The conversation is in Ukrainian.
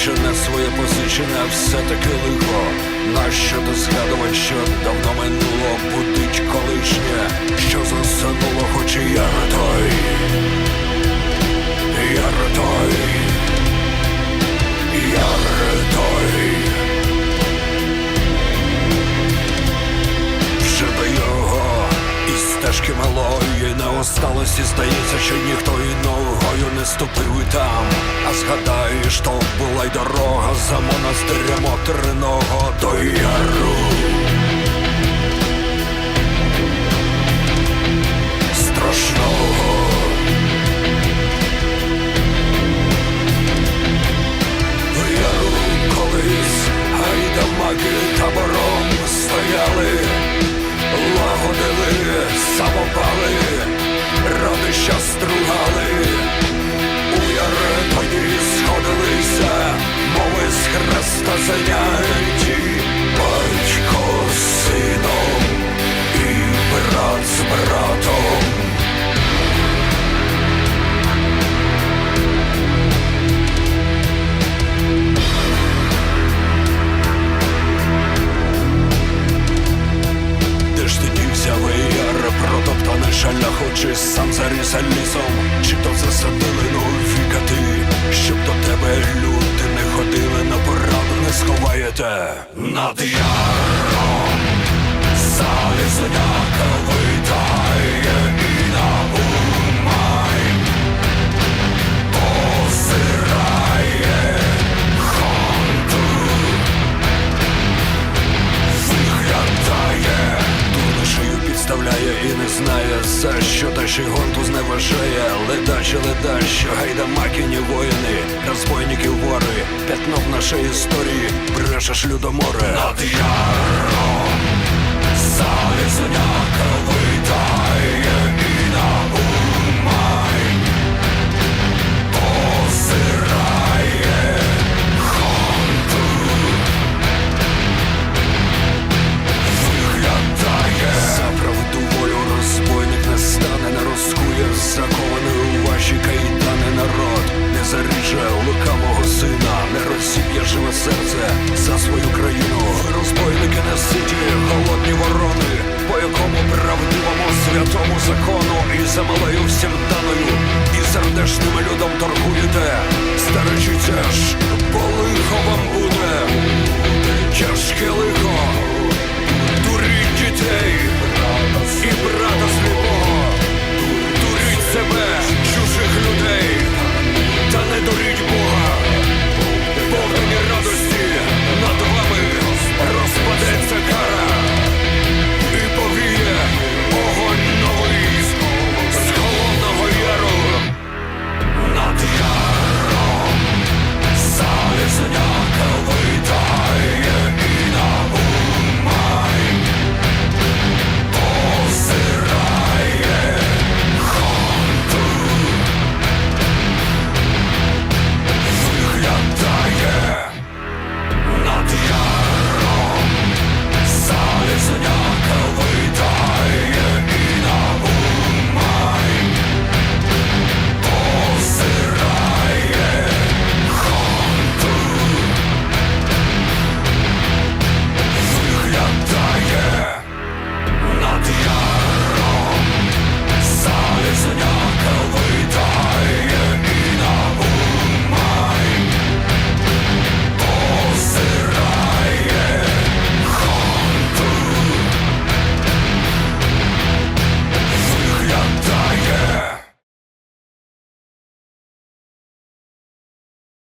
втрачене своє позичене, а все-таки лихо. Нащо ти згадувати, що давно минуло будить колишнє, осталось і здається, що ніхто і ногою не ступив і там. А згадаєш, то була й дорога за монастирем отриного до яру. Протоптане шаляхочи сам заріс лісом, чи то засадили нові кати, щоб до тебе люди не ходили, на пораду не сховаєте. Над яром, залізняка витає знає, що та ще гонту зневажає. Ледачі, ледачі, гайдамакіні воїни, розбойники вори, п'ятно в нашій історії, брешеш людоморе. Над яром залізняка витає не розіб'є живе серце за свою країну. Розбойники не ситі, холодні ворони, по якому правдивому святому закону і землею всім даною, і сердешним людом торгуєте. Стережіться ж,